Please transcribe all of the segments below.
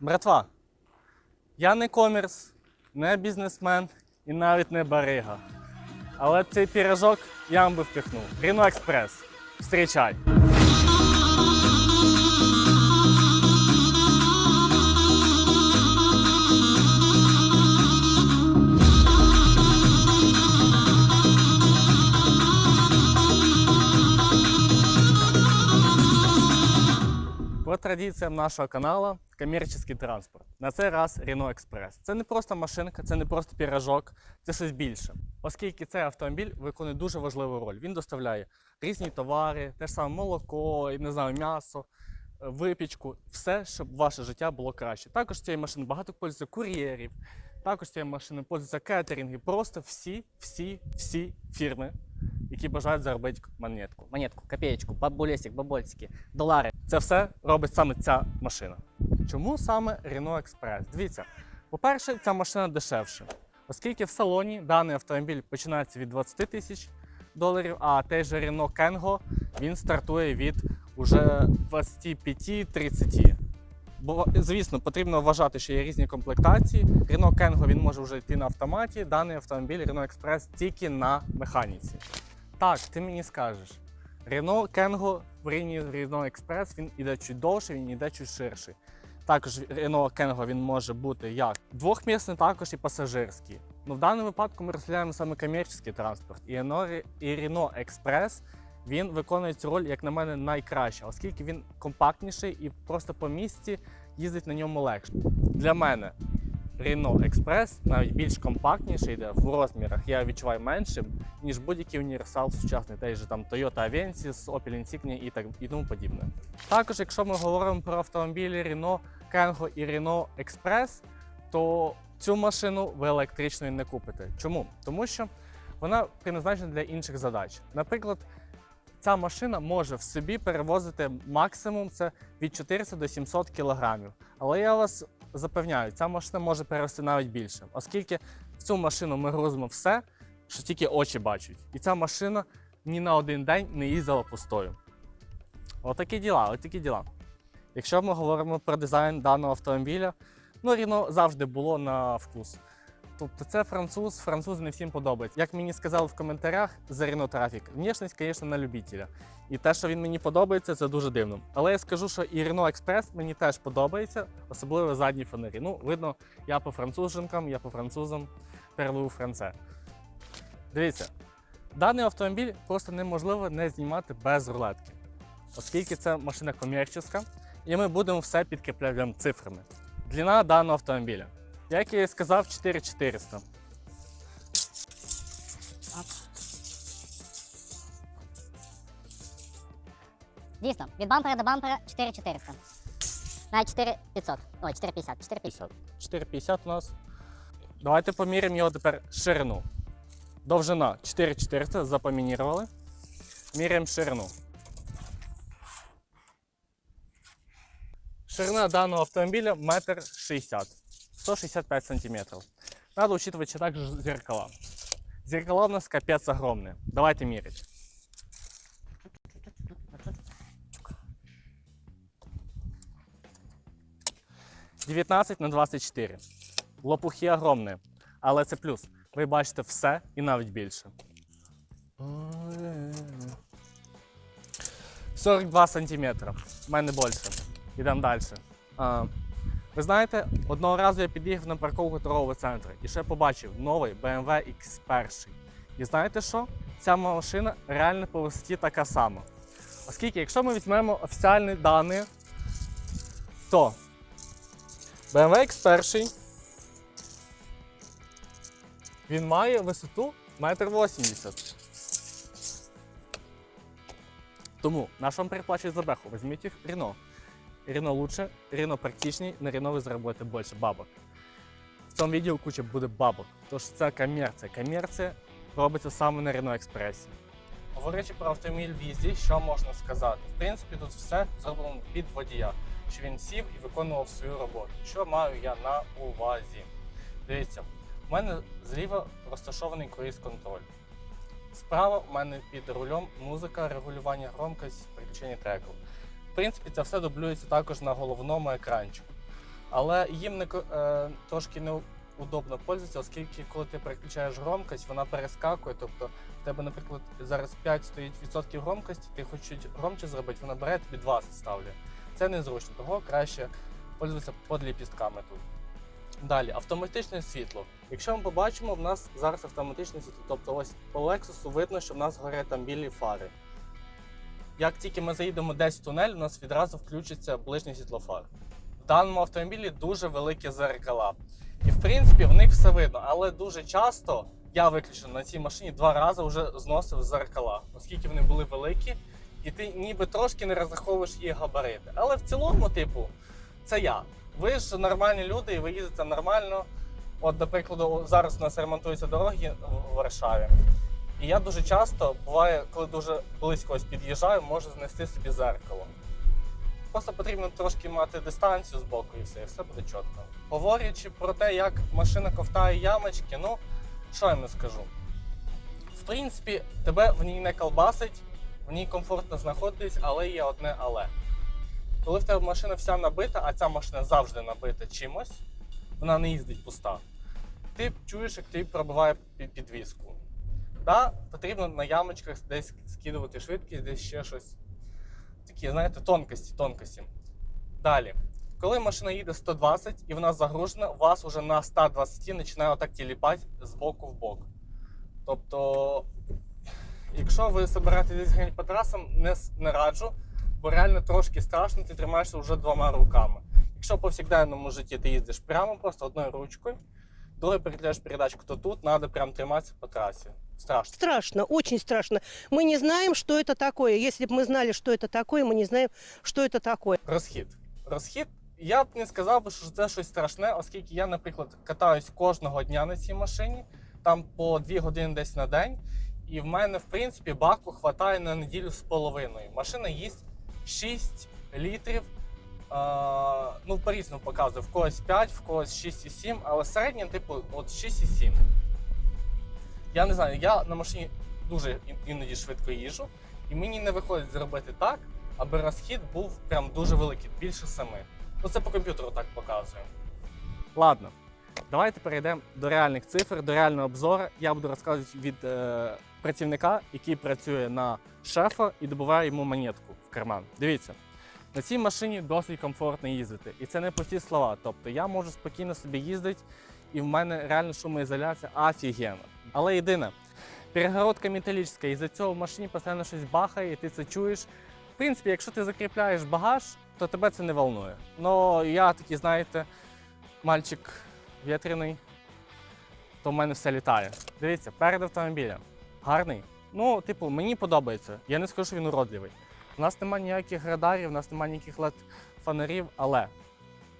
Братва, я не комірс, не бізнесмен і навіть не барига. Але цей пірожок я вам би впіхнув. Ріно Експрес. Встрічай! Традиціям нашого каналу комерційний транспорт. На цей раз Renault Express. Це не просто машинка, це не просто пірожок, це щось більше. Оскільки цей автомобіль виконує дуже важливу роль. Він доставляє різні товари, те ж саме молоко, не знаю, м'ясо, е, випічку, все, щоб ваше життя було краще. Також цієї машини багато пользується кур'єрів, також цієї машини пользуються кетеринги, просто всі, всі, всі фірми, які бажають заробити монетку. монетку, копеечку, бабулесик, бабольсики, долари. Це все робить саме ця машина. Чому саме Renault Express? Дивіться, по-перше, ця машина дешевша, оскільки в салоні даний автомобіль починається від 20 тисяч доларів, а той же Renault Kengo він стартує від уже 25-30. Бо, звісно, потрібно вважати, що є різні комплектації. Renault Kengo він може вже йти на автоматі, даний автомобіль Renault Express тільки на механіці. Так, ти мені скажеш. Renault Kengo в рівні Renault Express він іде чуть довше, він іде чуть ширший. Також Renault Kengo він може бути як двохмісний, також і пасажирський. Ну, в даному випадку ми розглядаємо саме комерційний транспорт. І Renault Express він виконує цю роль, як на мене, найкраще, оскільки він компактніший і просто по місті їздить на ньому легше. Для мене Renault Express навіть більш компактніший йде в розмірах. Я відчуваю меншим, ніж будь-який універсал сучасний, той же там Toyota Avensis, Opel Insignia і так і тому подібне. Також, якщо ми говоримо про автомобілі Renault Kengo і Renault Express, то цю машину ви електричною не купите. Чому? Тому що вона призначена для інших задач. Наприклад, ця машина може в собі перевозити максимум це від 400 до 700 кілограмів. Але я вас запевняю, ця машина може перевести навіть більше, оскільки в цю машину ми грузимо все, що тільки очі бачать. І ця машина ні на один день не їздила пустою. Отакі діла, отакі діла. Якщо ми говоримо про дизайн даного автомобіля, ну Ріно завжди було на вкус. Тобто це француз, французи не всім подобається. Як мені сказали в коментарях за Renault Traffic, внешність, звісно, на любителя. І те, що він мені подобається, це дуже дивно. Але я скажу, що і Renault Express мені теж подобається, особливо задні фонарі. Ну, видно, я по француженкам, я по французам перлую франце. Дивіться, даний автомобіль просто неможливо не знімати без рулетки, оскільки це машина комерційна, і ми будемо все підкріпляти цифрами. Длина даного автомобіля. Як я і сказав, 4400. Дійсно, від бампера до бампера 4400. Навіть 4500. Ой, 450. 450. 450 у нас. Давайте поміряємо його тепер ширину. Довжина 4400, запомінірували. Міряємо ширину. Ширина даного автомобіля 1,60 м, 165 сантиметров. Надо учитывать также зеркала. Зеркала у нас капец огромные. Давайте мерить. «19 на 24. Лопухи огромні, але це плюс. Ви бачите все і навіть більше. 42 сантиметри. У мене більше. Йдемо далі. Ви знаєте, одного разу я під'їхав на парковку торгового центру і ще побачив новий BMW X1. І знаєте що? Ця машина реально по висоті така сама. Оскільки, якщо ми візьмемо офіціальні дані, то BMW X1 він має висоту 1,80 м. Тому на що вам переплачують за беху? Візьміть їх Рено. Рено лучше, Рено практичний, на Рено ви заробите більше бабок. В цьому відео куча буде бабок, тож це комерція. Комерція робиться саме на Рено Експресі. Говорячи про автомобіль візі, що можна сказати? В принципі, тут все зроблено під водія, що він сів і виконував свою роботу. Що маю я на увазі? Дивіться, у мене зліва розташований круїз-контроль. Справа у мене під рулем музика, регулювання громкості, переключення треку. Принципі, це все дублюється також на головному екранчику. Але їм не е, трошки неудобно пользуватися, оскільки коли ти переключаєш громкость, вона перескакує. Тобто в тебе, наприклад, зараз 5 стоїть відсотків громкості, ти хочеш громче зробити, вона бере тобі 20 ставлю. Це незручно, того краще пользуватися под ліпістками тут. Далі, автоматичне світло. Якщо ми побачимо, в нас зараз автоматичне світло. Тобто ось по Lexus видно, що в нас горять там білі фари. Як тільки ми заїдемо десь в тунель, у нас відразу включиться ближній світлофар. В даному автомобілі дуже великі зеркала. І в принципі в них все видно, але дуже часто я виключно на цій машині два рази вже зносив зеркала, оскільки вони були великі, і ти ніби трошки не розраховуєш їх габарити. Але в цілому, типу, це я. Ви ж нормальні люди, і ви їздите нормально. От, до прикладу, зараз у нас ремонтуються дороги в Варшаві. І я дуже часто буває, коли дуже близько ось під'їжджаю, можу знести собі зеркало. Просто потрібно трошки мати дистанцію з боку і все, і все буде чітко. Говорячи про те, як машина ковтає ямочки, ну що я вам скажу? В принципі, тебе в ній не колбасить, в ній комфортно знаходитись, але є одне але. Коли в тебе машина вся набита, а ця машина завжди набита чимось, вона не їздить пуста. Ти чуєш, як тобі пробиває пі- підвіску. Да, потрібно на ямочках десь скидувати швидкість, десь ще щось. Такі, знаєте, тонкості, тонкості. Далі. Коли машина їде 120 і вона загружена, у вас вже на 120 починає отак тіліпати з боку в бок. Тобто, якщо ви собираєтесь ганяти по трасам, не, не раджу, бо реально трошки страшно, ти тримаєшся вже двома руками. Якщо в повсякденному житті ти їздиш прямо, просто одною ручкою, другою переключаєш передачку, то тут треба прям триматися по трасі. Страшно. Страшно, очень страшно. Мы не знаем, что это такое. Если бы мы знали, что это такое, мы не знаем, что это такое. Розхід. Розхід, я б не сказав би, що це щось страшне, оскільки я, наприклад, катаюсь кожного дня на цій машині, там по 2 години десь на день. І в мене, в принципі, баку хватає на неділю з половиною. Машина їсть 6 літрів. А, ну, по-різному показує. В когось 5, в когось 6,7, але середнє, типу, от 6,7. Я не знаю, я на машині дуже іноді швидко їжджу, і мені не виходить зробити так, аби розхід був прям дуже великий, більше семи. Ну це по комп'ютеру так показує. Ладно, давайте перейдемо до реальних цифр, до реального обзору. Я буду розказувати від е, працівника, який працює на шефа і добуває йому монетку в карман. Дивіться, на цій машині досить комфортно їздити. І це не пусті слова. Тобто я можу спокійно собі їздити, і в мене реально шумоізоляція офігенна. Але єдине, перегородка металічна, і за цього в машині постійно щось бахає, і ти це чуєш. В принципі, якщо ти закріпляєш багаж, то тебе це не волнує. Ну я такий, знаєте, мальчик вітряний, то в мене все літає. Дивіться, перед автомобілем. Гарний. Ну, типу, мені подобається. Я не скажу, що він уродливий. У нас немає ніяких радарів, у нас немає ніяких led фонарів, але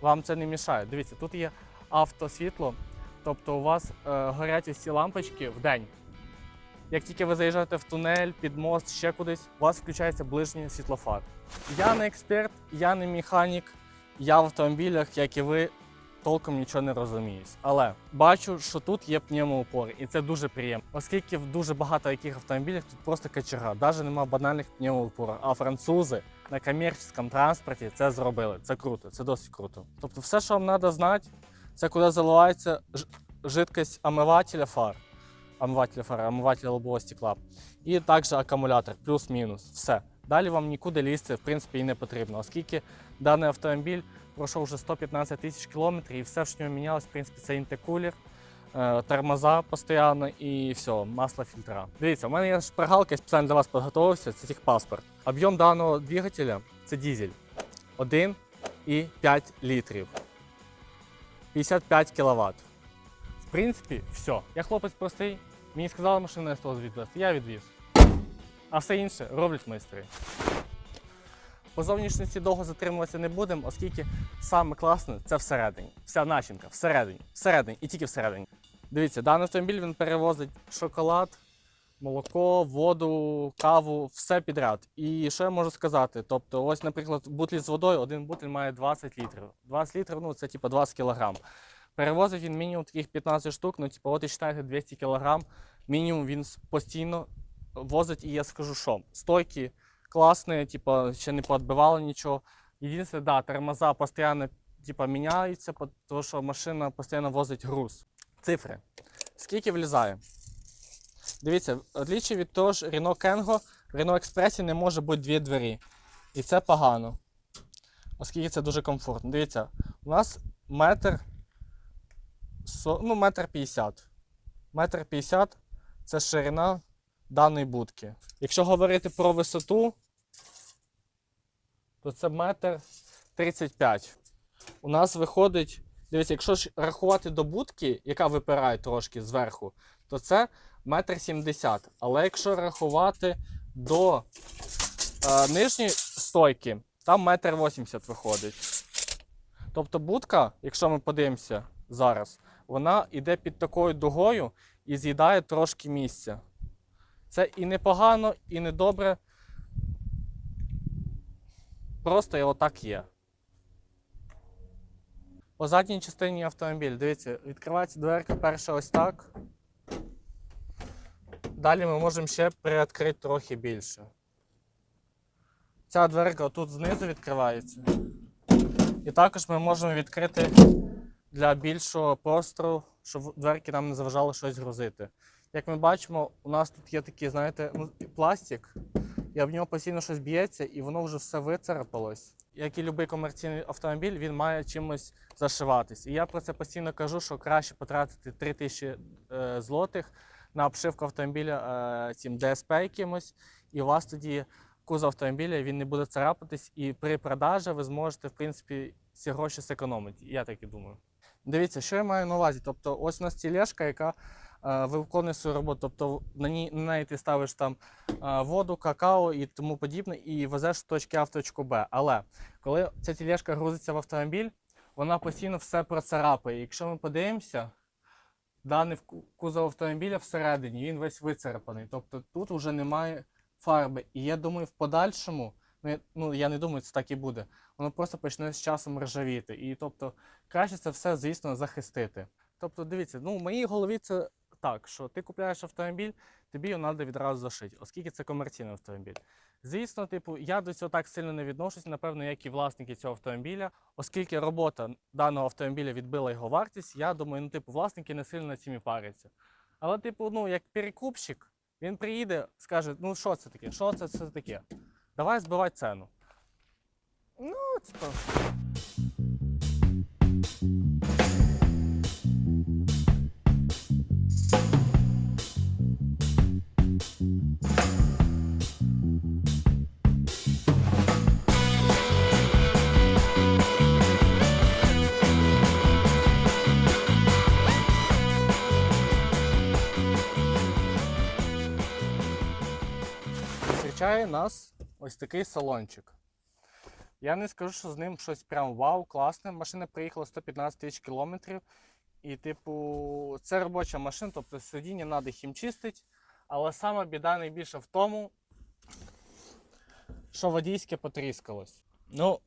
вам це не мішає. Дивіться, тут є автосвітло, тобто у вас е, горять ці лампочки в день. Як тільки ви заїжджаєте в тунель, під мост, ще кудись, у вас включається ближній світлофар. Я не експерт, я не механік, я в автомобілях, як і ви, толком нічого не розуміюсь. Але бачу, що тут є пневмоупори, і це дуже приємно. Оскільки в дуже багато яких автомобілях тут просто качера, навіть немає банальних пневмоупор. А французи на комерційному транспорті це зробили. Це круто, це досить круто. Тобто, все, що вам треба знати, це куди заливається ж- жидкость омивателя фар. Омивателя фар, омивателя лобового стекла. І також акумулятор, плюс-мінус. Все. Далі вам нікуди лізти, в принципі, і не потрібно, оскільки даний автомобіль пройшов вже 115 тисяч кілометрів, і все, що в ньому мінялось, в принципі, це інтекулер, е, тормоза постійно і все, масло фільтра. Дивіться, у мене є шпаргалка, я спеціально для вас підготувався, це техпаспорт. Об'єм даного двигателя це дізель 1,5 літрів. 55 кВт. В принципі, все. Я хлопець простий, мені сказали машина на СТО відвести, я відвіз. А все інше роблять майстри. По зовнішності довго затримуватися не будемо, оскільки саме класне це всередині. Вся начинка всередині, всередині і тільки всередині. Дивіться, даний автомобіль він перевозить шоколад, молоко, воду, каву, все підряд. І що я можу сказати? Тобто, ось, наприклад, бутлі з водою, один бутиль має 20 літрів. 20 літрів ну це типу 20 кілограм. Перевозить він мінімум таких 15 штук, ну типу, от і читайте 200 кілограм. Мінімум він постійно возить, і я скажу, що стойки класні, типу, ще не поотбивали нічого. Єдине, да, тормоза постійно типа, міняються, тому що машина постійно возить груз. Цифри. Скільки влізає? Дивіться, в отличие від того ж Renault Kengo, в Renault Express не може бути дві двері. І це погано. Оскільки це дуже комфортно. Дивіться, у нас метр, ну, метр п'ятдесят. Метр п'ятдесят це ширина даної будки. Якщо говорити про висоту, то це метр 35. У нас виходить, дивіться, якщо ж рахувати до будки, яка випирає трошки зверху, то це метр 70. Але якщо рахувати до е, нижньої стойки, там метр 80 виходить. Тобто будка, якщо ми подивимося зараз, вона йде під такою дугою і з'їдає трошки місця. Це і непогано, і не добре. Просто і отак є. По задній частині автомобіля, дивіться, відкривається дверка перша ось так. Далі ми можемо ще приоткрити трохи більше. Ця дверка тут знизу відкривається. І також ми можемо відкрити для більшого простору, щоб дверки нам не заважало щось грузити. Як ми бачимо, у нас тут є такий, знаєте, ну, пластик, і об нього постійно щось б'ється, і воно вже все вицарапалось. Як і будь-який комерційний автомобіль, він має чимось зашиватись. І я про це постійно кажу, що краще потратити 3 тисячі е, злотих на обшивку автомобіля е, цим ДСП якимось, і у вас тоді кузов автомобіля він не буде царапатись, і при продажі ви зможете, в принципі, ці гроші зекономити. Я так і думаю. Дивіться, що я маю на увазі. Тобто, ось у нас тілешка, яка е, виконує свою роботу. Тобто на ній на неї ти ставиш там е, воду, какао і тому подібне, і везеш з точки А в точку Б. Але коли ця тілешка грузиться в автомобіль, вона постійно все процарапає. Якщо ми подивимося, даний кузов автомобіля всередині, він весь вицарапаний. Тобто тут вже немає фарби. І я думаю, в подальшому, ну ну, я не думаю, це так і буде. Воно просто почне з часом ржавіти. І тобто краще це все, звісно, захистити. Тобто, дивіться, ну в моїй голові це так, що ти купляєш автомобіль, тобі його треба відразу зашити, оскільки це комерційний автомобіль. Звісно, типу, я до цього так сильно не відношусь, напевно, як і власники цього автомобіля, оскільки робота даного автомобіля відбила його вартість, я думаю, ну, типу, власники не сильно над цим і паряться. Але, типу, ну, як перекупщик, він приїде, скаже, ну що це таке? Що це, це таке? Давай збивати ціну. Ну, типу. Зустрічає нас ось такий салончик. Я не скажу, що з ним щось прям вау, класне. Машина приїхала 115 тисяч кілометрів. І, типу, це робоча машина, тобто сидіння треба хімчистити. Але сама біда найбільше в тому, що водійське потріскалось. Ну,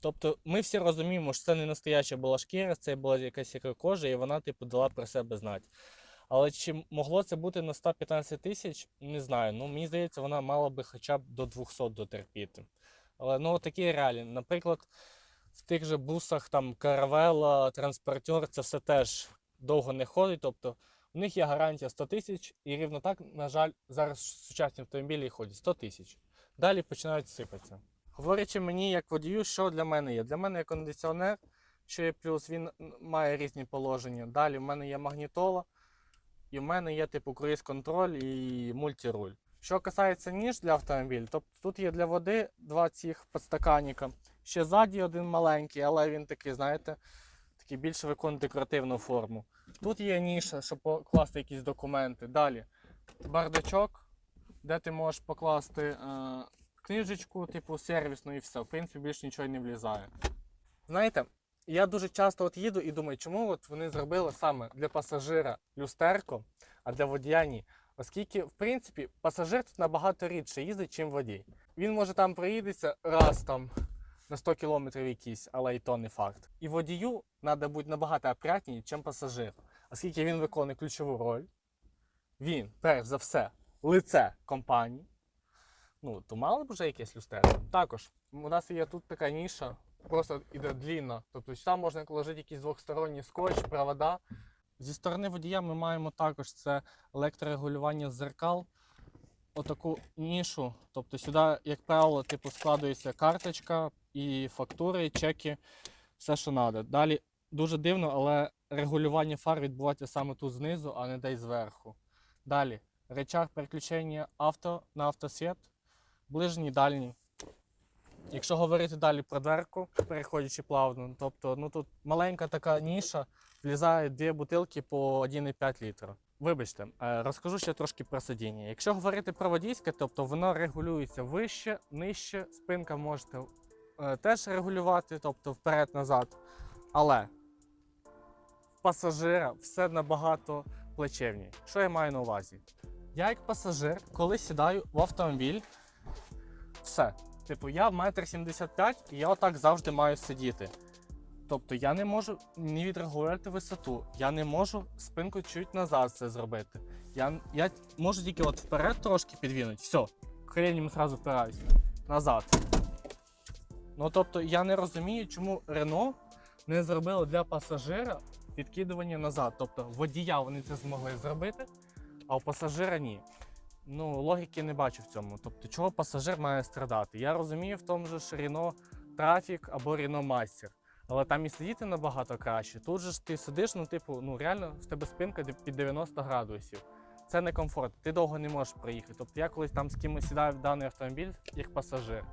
тобто, ми всі розуміємо, що це не настояща була шкіра, це була якась яка кожа, і вона, типу, дала про себе знати. Але чи могло це бути на 115 тисяч, не знаю. Ну, мені здається, вона мала би хоча б до 200 дотерпіти. Але ну, такі реалії. Наприклад, в тих же бусах там каравела, транспортер, це все теж довго не ходить. Тобто у них є гарантія 100 тисяч, і рівно так, на жаль, зараз сучасні автомобілі ходять 100 тисяч. Далі починають сипатися. Говорячи мені як водію, що для мене є? Для мене є кондиціонер, що є плюс, він має різні положення. Далі в мене є магнітола. І в мене є типу круїз-контроль і мультируль. Що касається ніж для автомобіля, то тут є для води два цих подстаканника. Ще ззаді один маленький, але він такий, знаєте, такий більше виконує декоративну форму. Тут є ніша, щоб покласти якісь документи. Далі бардачок, де ти можеш покласти е, книжечку, типу сервісну і все. В принципі, більше нічого не влізає. Знаєте, я дуже часто от їду і думаю, чому от вони зробили саме для пасажира люстерко, а для водія ні. Оскільки, в принципі, пасажир тут набагато рідше їздить, ніж водій. Він може там проїдеться раз там на 100 кілометрів якийсь, але і то не факт. І водію треба бути набагато опрятній, ніж пасажиру. Оскільки він виконує ключову роль, він, перш за все, лице компанії. Ну, то мало б вже якесь люстерко. Також у нас є тут така ніша, просто іде длінна. Тобто сюди можна ложити якийсь двохсторонній скотч, провода. Зі сторони водія ми маємо також це електрорегулювання зеркал, отаку нішу. Тобто сюди, як правило, типу складується карточка і фактури, і чеки, все, що треба. Далі дуже дивно, але регулювання фар відбувається саме тут знизу, а не десь зверху. Далі речах переключення авто на автосвіт, ближній, дальній. Якщо говорити далі про дверку, переходячи плавно, тобто ну тут маленька така ніша, влізають дві бутилки по 1,5 літра. Вибачте, е, розкажу ще трошки про сидіння. Якщо говорити про водійське, тобто воно регулюється вище, нижче, спинка можете е, теж регулювати, тобто вперед-назад. Але в пасажира все набагато плечевніше. Що я маю на увазі? Я як пасажир, коли сідаю в автомобіль, все. Типу, я метр сімдесят п'ять, і я отак завжди маю сидіти. Тобто я не можу не відрегулювати висоту, я не можу спинку чуть назад це зробити. Я, я можу тільки от вперед трошки підвінути. Все, коленями зразу впираюся. Назад. Ну тобто я не розумію, чому Рено не зробило для пасажира відкидування назад. Тобто водія вони це змогли зробити, а у пасажира ні. Ну, логіки не бачу в цьому. Тобто, чого пасажир має страдати? Я розумію в тому ж Ріно Трафік або Ріно Мастер. Але там і сидіти набагато краще. Тут же ж ти сидиш, ну, типу, ну реально в тебе спинка під 90 градусів. Це не комфорт, ти довго не можеш проїхати. Тобто я колись там з кимось сідаю в даний автомобіль як пасажир.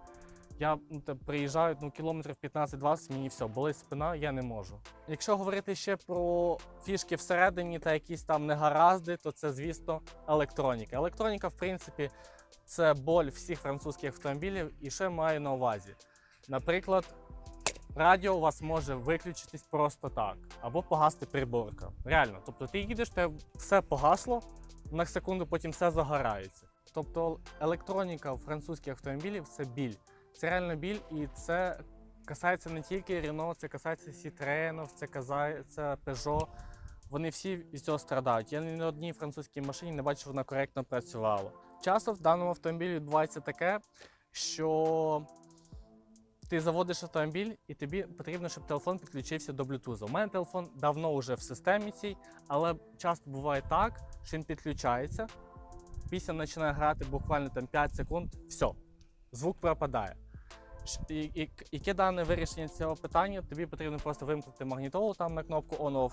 Я ну, приїжджаю ну, кілометрів 15-20, мені все, болить спина, я не можу. Якщо говорити ще про фішки всередині та якісь там негаразди, то це, звісно, електроніка. Електроніка, в принципі, це боль всіх французьких автомобілів. І я маю на увазі? Наприклад, радіо у вас може виключитись просто так, або погасти приборка. Реально, тобто ти їдеш, те все погасло, на секунду потім все загорається. Тобто електроніка у французьких автомобілів це біль. Це реально біль, і це касається не тільки Renault, це касається Citroën, це касається Peugeot. Вони всі від цього страдають. Я ні на одній французькій машині не бачив, вона коректно працювала. Часто в даному автомобілі відбувається таке, що ти заводиш автомобіль, і тобі потрібно, щоб телефон підключився до Bluetooth. У мене телефон давно вже в системі цій, але часто буває так, що він підключається, після починає грати буквально там 5 секунд, все, звук пропадає. Яке дане вирішення цього питання, тобі потрібно просто вимкнути магнітолу там на кнопку on-off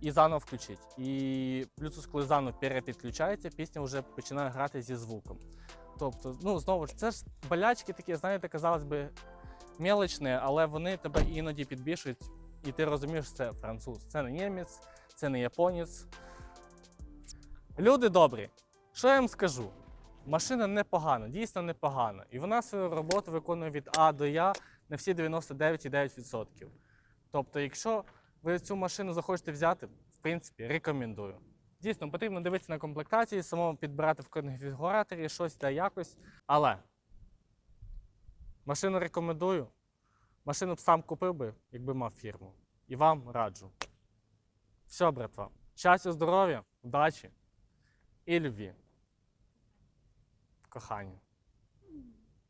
і заново включити. І Bluetooth, коли заново перепідключається, пісня вже починає грати зі звуком. Тобто, ну знову ж, це ж болячки такі, знаєте, казалось би, мелочні, але вони тебе іноді підбільшують, і ти розумієш, це француз. Це не німець, це не японець. Люди добрі, що я вам скажу? Машина непогана, дійсно непогана. І вона свою роботу виконує від А до Я на всі 99,9%. Тобто, якщо ви цю машину захочете взяти, в принципі, рекомендую. Дійсно, потрібно дивитися на комплектації, самому підбирати в конфігураторі щось та якось. Але машину рекомендую. Машину б сам купив би, якби мав фірму. І вам раджу. Все, братва. Щастя, здоров'я, удачі і любві. Кохання.